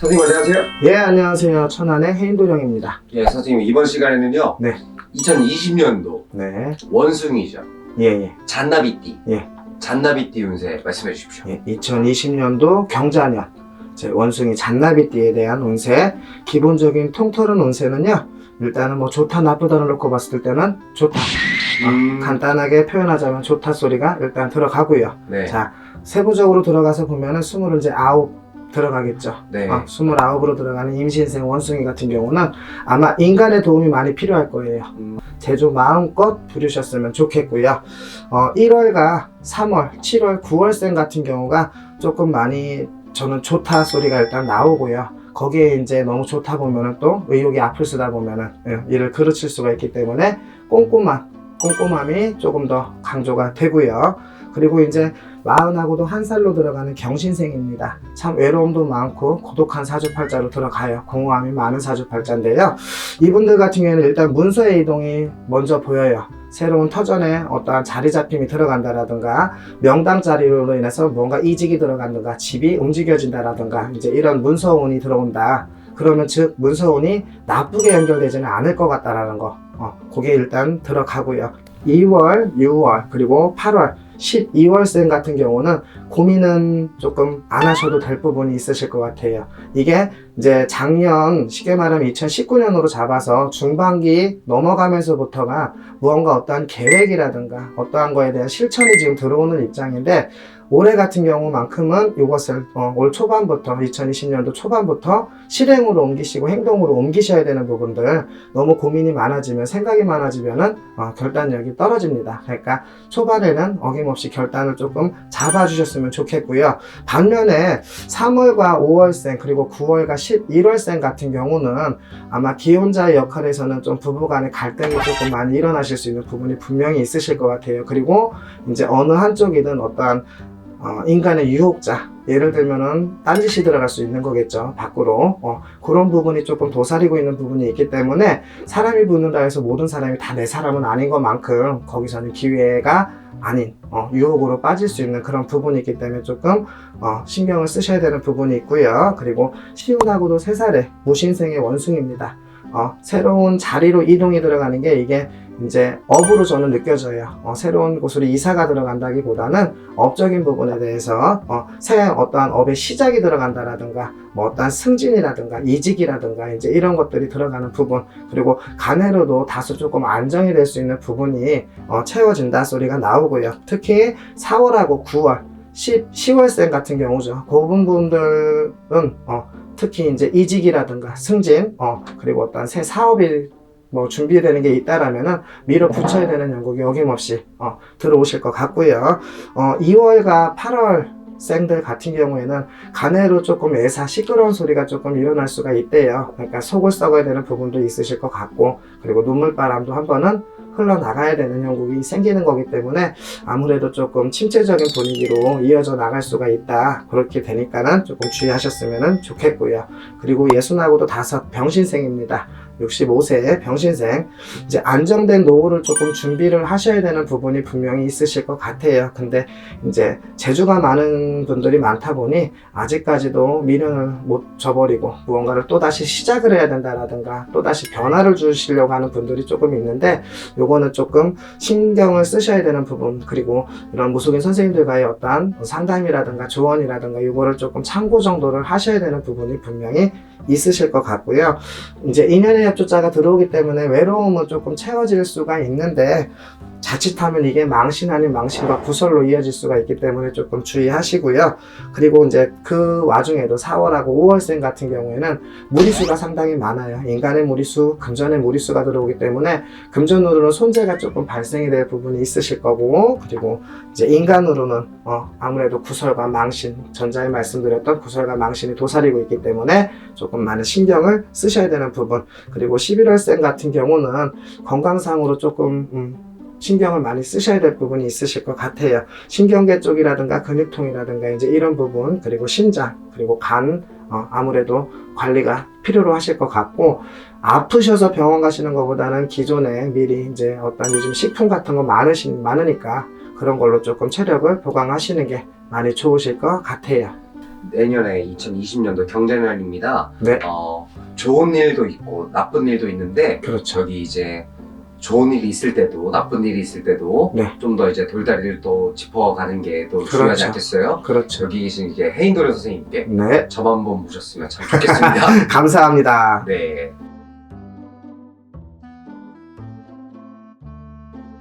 선생님 안녕하세요. 예, 안녕하세요. 천안의 해인도령입니다. 예, 선생님 이번 시간에는요. 네. 2020년도 네. 원숭이죠. 예, 예. 잔나비띠. 예. 잔나비띠 운세 말씀해 주십시오. 예, 2020년도 경자년 제 원숭이 잔나비띠에 대한 운세 기본적인 통털은 운세는요 일단은 뭐 좋다 나쁘다를 놓고 봤을 때는 좋다 음, 간단하게 표현하자면 좋다 소리가 일단 들어가고요 네. 자 세부적으로 들어가서 보면은 스물은 이제 아홉 들어가겠죠 네. 어, 29으로 들어가는 임신생 원숭이 같은 경우는 아마 인간의 도움이 많이 필요할 거예요. 음. 제주 마음껏 부르셨으면 좋겠고요. 어, 1월과 3월, 7월, 9월생 같은 경우가 조금 많이 저는 좋다 소리가 일단 나오고요. 거기에 이제 너무 좋다 보면은 또 의욕이 앞을 쓰다 보면은 예, 이를 그르칠 수가 있기 때문에 꼼꼼한 꼼꼼함이 조금 더 강조가 되고요. 그리고 이제 마흔하고도 한 살로 들어가는 경신생입니다. 참 외로움도 많고 고독한 사주팔자로 들어가요. 공허함이 많은 사주팔자인데요. 이분들 같은 경우에는 일단 문서의 이동이 먼저 보여요. 새로운 터전에 어떠한 자리 잡힘이 들어간다라든가 명당 자리로 인해서 뭔가 이직이 들어간다든가 집이 움직여진다라든가 이제 이런 문서운이 들어온다. 그러면 즉 문서운이 나쁘게 연결되지는 않을 것 같다라는 거. 어, 그게 일단 들어가고요. 2월, 6월, 그리고 8월, 12월생 같은 경우는 고민은 조금 안 하셔도 될 부분이 있으실 것 같아요. 이게 이제 작년, 쉽게 말하면 2019년으로 잡아서 중반기 넘어가면서부터가 무언가 어떠한 계획이라든가 어떠한 거에 대한 실천이 지금 들어오는 입장인데 올해 같은 경우만큼은 이것을 어, 올 초반부터 2020년도 초반부터 실행으로 옮기시고 행동으로 옮기셔야 되는 부분들 너무 고민이 많아지면 생각이 많아지면은 어, 결단력이 떨어집니다. 그러니까 초반에는 어김없이 결단을 조금 잡아주셨으면 좋겠고요. 반면에 3월과 5월생 그리고 9월과 11월생 같은 경우는 아마 기혼자의 역할에서는 좀 부부 간의 갈등이 조금 많이 일어나실 수 있는 부분이 분명히 있으실 것 같아요. 그리고 이제 어느 한쪽이든 어떠한 어, 인간의 유혹자. 예를 들면은 딴짓이 들어갈 수 있는 거겠죠 밖으로. 어, 그런 부분이 조금 도사리고 있는 부분이 있기 때문에 사람이 붙는다 해서 모든 사람이 다 내 사람은 아닌 것만큼 거기서는 기회가 아닌 어, 유혹으로 빠질 수 있는 그런 부분이 있기 때문에 조금 어, 신경을 쓰셔야 되는 부분이 있고요. 그리고 시운하고도 3살의 무신생의 원숭입니다 어, 새로운 자리로 이동이 들어가는 게 이게 이제 업으로 저는 느껴져요. 어, 새로운 곳으로 이사가 들어간다기보다는 업적인 부분에 대해서 어, 새 어떠한 업의 시작이 들어간다라든가 뭐 어떠한 승진이라든가 이직이라든가 이제 이런 것들이 들어가는 부분 그리고 간해로도 다소 조금 안정이 될 수 있는 부분이 어, 채워진다 소리가 나오고요. 특히 4월하고 9월 10, 10 월생 같은 경우죠. 그 부분들은 어, 특히 이제 이직이라든가 승진, 어, 그리고 어떤 새 사업이 뭐 준비되는 게 있다라면은 밀어 붙여야 되는 연극이 어김없이 어, 들어오실 것 같고요. 어, 2월과 8월 생들 같은 경우에는 간해로 조금 애사 시끄러운 소리가 조금 일어날 수가 있대요. 그러니까 속을 썩어야 되는 부분도 있으실 것 같고 그리고 눈물바람도 한 번은 흘러나가야 되는 형국이 생기는 거기 때문에 아무래도 조금 침체적인 분위기로 이어져 나갈 수가 있다. 그렇게 되니까는 조금 주의하셨으면 좋겠고요. 그리고 예순하고도 다섯 병신생입니다. 65세 병신생 이제 안정된 노후를 조금 준비를 하셔야 되는 부분이 분명히 있으실 것 같아요. 근데 이제 재주가 많은 분들이 많다 보니 아직까지도 미련을 못 저버리고 무언가를 또 다시 시작을 해야 된다라든가 또 다시 변화를 주시려고 하는 분들이 조금 있는데 요거는 조금 신경을 쓰셔야 되는 부분 그리고 이런 무속인 선생님들과의 어떠한 상담이라든가 조언이라든가 요거를 조금 참고 정도를 하셔야 되는 부분이 분명히 있으실 것 같고요. 이제 인연의 협조자가 들어오기 때문에 외로움은 조금 채워질 수가 있는데 자칫하면 이게 망신 아닌 망신과 구설로 이어질 수가 있기 때문에 조금 주의하시고요. 그리고 이제 그 와중에도 4월하고 5월생 같은 경우에는 무리수가 상당히 많아요. 인간의 무리수, 금전의 무리수가 들어오기 때문에 금전으로는 손재가 조금 발생이 될 부분이 있으실 거고 그리고 이제 인간으로는 어, 아무래도 구설과 망신, 전자에 말씀드렸던 구설과 망신이 도사리고 있기 때문에 조금 많은 신경을 쓰셔야 되는 부분 그리고 11월생 같은 경우는 건강상으로 조금 음, 신경을 많이 쓰셔야 될 부분이 있으실 것 같아요. 신경계 쪽이라든가 근육통이라든가 이제 이런 부분 그리고 심장 그리고 간 어, 아무래도 관리가 필요로 하실 것 같고 아프셔서 병원 가시는 것보다는 기존에 미리 이제 어떤 요즘 식품 같은 거 많으시, 많으니까 그런 걸로 조금 체력을 보강하시는 게 많이 좋으실 것 같아요. 내년에 2020년도 경제년입니다. 네. 어, 좋은 일도 있고 나쁜 일도 있는데 그렇죠. 저기 이제 좋은 일이 있을 때도 나쁜 일이 있을 때도 네. 좀 더 이제 돌다리를 또 짚어가는 게또 그렇죠. 중요하지 않겠어요? 그렇죠. 저기 계신 이게 해인도련 선생님께 네. 저 한번 모셨으면 참 좋겠습니다. 감사합니다. 네.